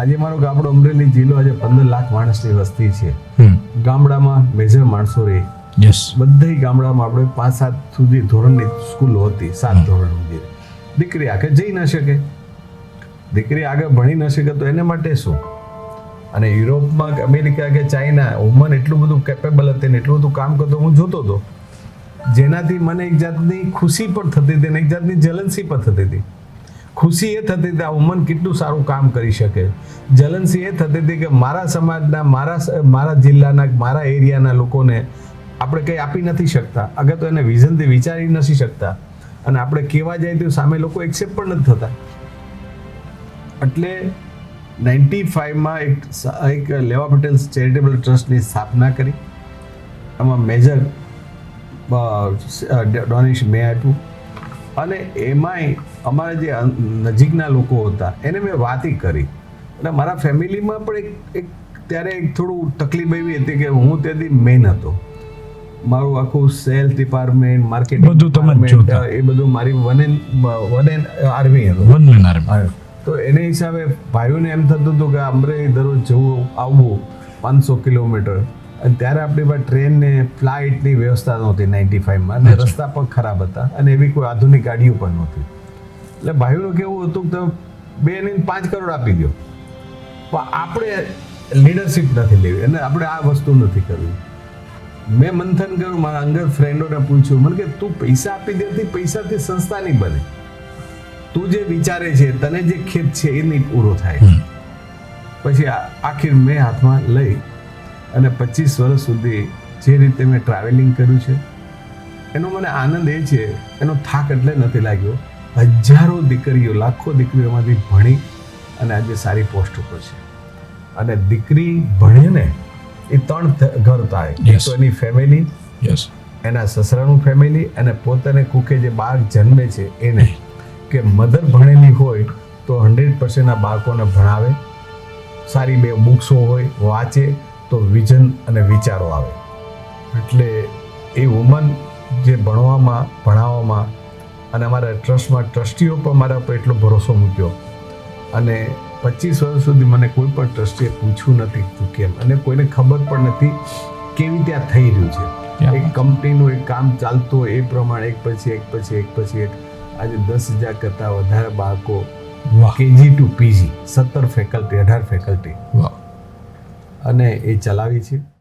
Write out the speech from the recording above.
આજે મારો ગામડો અમરેલી જિલ્લો આજે પંદર લાખ માણસની વસ્તી છે. ગામડામાં મેજર માણસો રહે. યસ બધા ગામડામાં આપણે પાંચ સાત સુધી ધોરણની સ્કૂલો હતી સાત ધોરણ સુધી. દીકરી આગળ જઈ ન શકે. દીકરી આગળ ભણી ન શકે તો એને માટે શું? અને યુરોપમાં અમેરિકા કે ચાઇના વુમન એટલું બધું કેપેબલ હતી ને એટલું બધું કામ કરતો હું જોતો હતો. જેનાથી મને એક જાતની ખુશી પણ થતી હતી અને એક જાતની જલનસી પણ થતી હતી. ખુશી એ થતી હતી, આ વુમન કેટલું સારું કામ કરી શકે. જલનસી એ થતી હતી કે મારા સમાજના, મારા મારા જિલ્લાના, મારા એરિયાના લોકોને આપણે કંઈ આપી નથી શકતા. અગર તો એને વિઝનથી વિચારી નથી શકતા. અને આપણે કહેવા જાય તો સામે લોકો એક્સેપ્ટ પણ નથી થતા. એટલે નાઇન્ટી ફાઇવમાં એક એક લેવા પટેલ ચેરિટેબલ ટ્રસ્ટની સ્થાપના કરી. એમાં મેજર ડોનેશન મેં આપ્યું. અને એમાંય અમારા જે નજીકના લોકો હતા એને મેં વાતી કરી. અને મારા ફેમિલીમાં પણ એક એક ત્યારે એક થોડું તકલીફ એવી હતી કે હું તેથી મેન હતો. મારું આખું સેલ્સ ડિપાર્ટમેન્ટ માર્કેટિંગ બધું તમે એ બધું મારી one N one N army હતું. વન એન આર્મી તો એને હિસાબે ભાઈઓને એમ થતું હતું કે અમરે દરરોજ જવું આવવું પાંચસો કિલોમીટર. ત્યારે આપણી પાસે ટ્રેન ને ફ્લાઇટની વ્યવસ્થા નહોતી નાઇન્ટી ફાઇવમાં અને રસ્તા પણ ખરાબ હતા. અને એવી કોઈ આધુનિક ગાડીઓ પણ નહોતી. એટલે ભાઈઓનું કેવું હતું કે તમે બે ને પાંચ કરોડ આપી દો. પણ આપણે લીડરશિપ નથી લેવી. અને આપણે આ વસ્તુ નથી કરવી. મેં મંથન કર્યું મારા અંગત ફ્રેન્ડોને પૂછ્યું. મને કે તું પૈસા આપી દેતી પૈસાથી સંસ્થા નહીં બને. તું જે વિચારે છે તને જે ખેત છે એ નહીં પૂરો થાય. પછી આખી આખીર મેં હાથમાં લઈ અને પચીસ વર્ષ સુધી જે રીતે મેં ટ્રાવેલિંગ કર્યું છે એનો મને આનંદ એ છે એનો થાક એટલે નથી લાગ્યો. હજારો દીકરીઓ લાખો દીકરીઓમાંથી ભણી અને આજે સારી પોસ્ટ ઉપર છે. અને દીકરી ભણે ને એ ત્રણ ઘર થાય. તો એની ફેમિલી એના સસરાનું ફેમિલી અને પોતાને કુકે જે બાળક જન્મે છે એને કે મધર ભણેલી હોય તો હંડ્રેડ પર્સન્ટ આ બાળકોને ભણાવે. સારી બે બુક્સો હોય વાંચે તો વિઝન અને વિચારો આવે. એટલે એ વુમન જે ભણવામાં ભણાવવામાં અને અમારા ટ્રસ્ટમાં ટ્રસ્ટીઓ પણ મારા પર એટલો ભરોસો મૂક્યો. અને પચીસ વર્ષ સુધી મને કોઈ પણ ટ્રસ્ટીએ પૂછ્યું નથી તું કેમ? અને કોઈને ખબર પણ નથી કેવી ત્યાં થઈ રહ્યું છે. એક કંપનીનું એક કામ ચાલતું હોય એ પ્રમાણે એક પછી એક પછી એક પછી એક. આજે દસ હજાર કરતાં વધારે બાળકો કેજી ટુ પીજી સત્તર ફેકલ્ટી અઢાર ફેકલ્ટી અને એ ચલાવી છે.